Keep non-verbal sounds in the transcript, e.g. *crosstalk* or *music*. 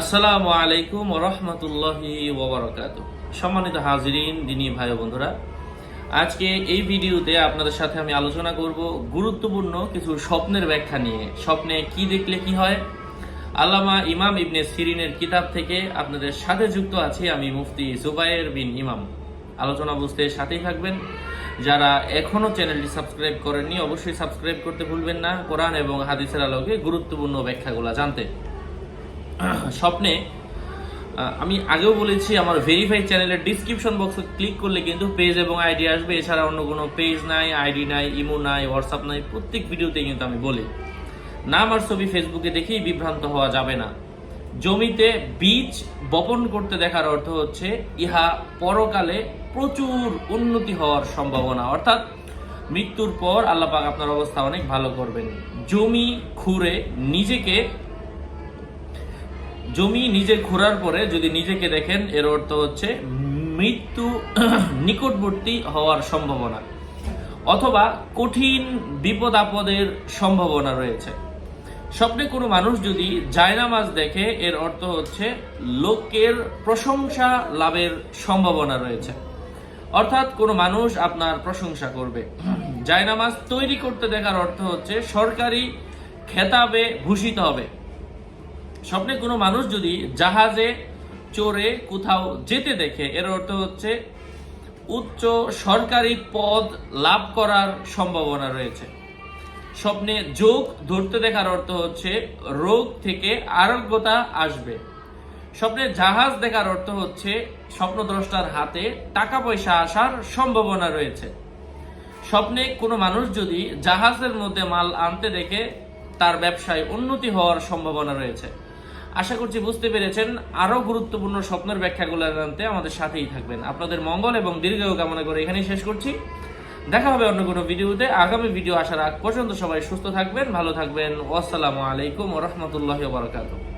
আসসালামু আলাইকুম রহমতুল্লাহি ওবরাকাত সম্মানিত হাজিরিন, দিনী ভাই বন্ধুরা, আজকে এই ভিডিওতে আপনাদের সাথে আমি আলোচনা করব গুরুত্বপূর্ণ কিছু স্বপ্নের ব্যাখ্যা নিয়ে। স্বপ্নে কি দেখলে কি হয়? আল্লামা ইমাম ইবনে সিরিনের কিতাব থেকে আপনাদের সাথে যুক্ত আছি আমি মুফতি জুবাইর বিন ইমাম। আলোচনা বুঝতে সাথেই থাকবেন। যারা এখনও চ্যানেলটি সাবস্ক্রাইব করেননি, অবশ্যই সাবস্ক্রাইব করতে ভুলবেন না। কোরআন এবং হাদিসের আলোকে গুরুত্বপূর্ণ ব্যাখ্যাগুলো জানতে। *laughs* স্বপ্নে আমি আগেও বলেছি, আমার ভেরিফাইড চ্যানেলের ডিসক্রিপশন বক্সে ক্লিক করলে কিন্তু পেজ এবং আইডি আসবে। এছাড়া অন্য কোনো পেজ নাই আইডি নাই ইমো নাই হোয়াটসঅ্যাপ নাই, প্রত্যেক ভিডিওতে কিন্তু আমি বলি। নাম আর ছবি ফেসবুকে দেখেই বিভ্রান্ত হওয়া যাবে না। জমিতে বীজ বপন করতে দেখার অর্থ হচ্ছে, ইহা পরকালে প্রচুর উন্নতি হওয়ার সম্ভাবনা। অর্থাৎ মৃত্যুর পর আল্লাহ পাক আপনার অবস্থা অনেক ভালো করবেন। জমি খুঁড়ে নিজেকে জমি নিজে ঘোরার পরে যদি নিজেকে দেখেন, এর অর্থ হচ্ছে মৃত্যু *clears throat* নিকটবর্তী হওয়ার সম্ভাবনা অথবা কঠিন বিপদ আপদের সম্ভাবনা রয়েছে। স্বপ্নে কোনো মানুষ যদি জায়নামাজ দেখে, এর অর্থ হচ্ছে লোকের প্রশংসা লাভের সম্ভাবনা রয়েছে। অর্থাৎ কোনো মানুষ আপনার প্রশংসা করবে। *clears throat* জায়নামাজ তৈরি করতে দেখার অর্থ হচ্ছে সরকারি খেতাবে ভূষিত হবে। স্বপ্নে কোনো মানুষ যদি জাহাজে চড়ে কোথাও যেতে দেখে, এর অর্থ হচ্ছে উচ্চ সরকারি পদ লাভ করার সম্ভাবনা রয়েছে। স্বপ্নে যোগ ধরতে দেখার অর্থ হচ্ছে রোগ থেকে আরোগ্যতা আসবে। স্বপ্নে জাহাজ দেখার অর্থ হচ্ছে স্বপ্নদ্রষ্টার হাতে টাকা পয়সা আসার সম্ভাবনা রয়েছে। স্বপ্নে কোনো মানুষ যদি জাহাজের মধ্যে মাল আনতে দেখে, তার ব্যবসায় উন্নতি হওয়ার সম্ভাবনা রয়েছে। আশা করছি বুঝতে পেরেছেন আরও গুরুত্বপূর্ণ স্বপ্নের ব্যাখ্যাগুলো জানতে আমাদের সাথেই থাকবেন। আপনাদের মঙ্গল এবং দীর্ঘায়ু কামনা করে এখানেই শেষ করছি। দেখা হবে অন্য কোনো ভিডিওতে। আগামী ভিডিও আসার আগ পর্যন্ত সবাই সুস্থ থাকবেন, ভালো থাকবেন। আসসালামু আলাইকুম রহমতুল্লাহ বারকাতুহ।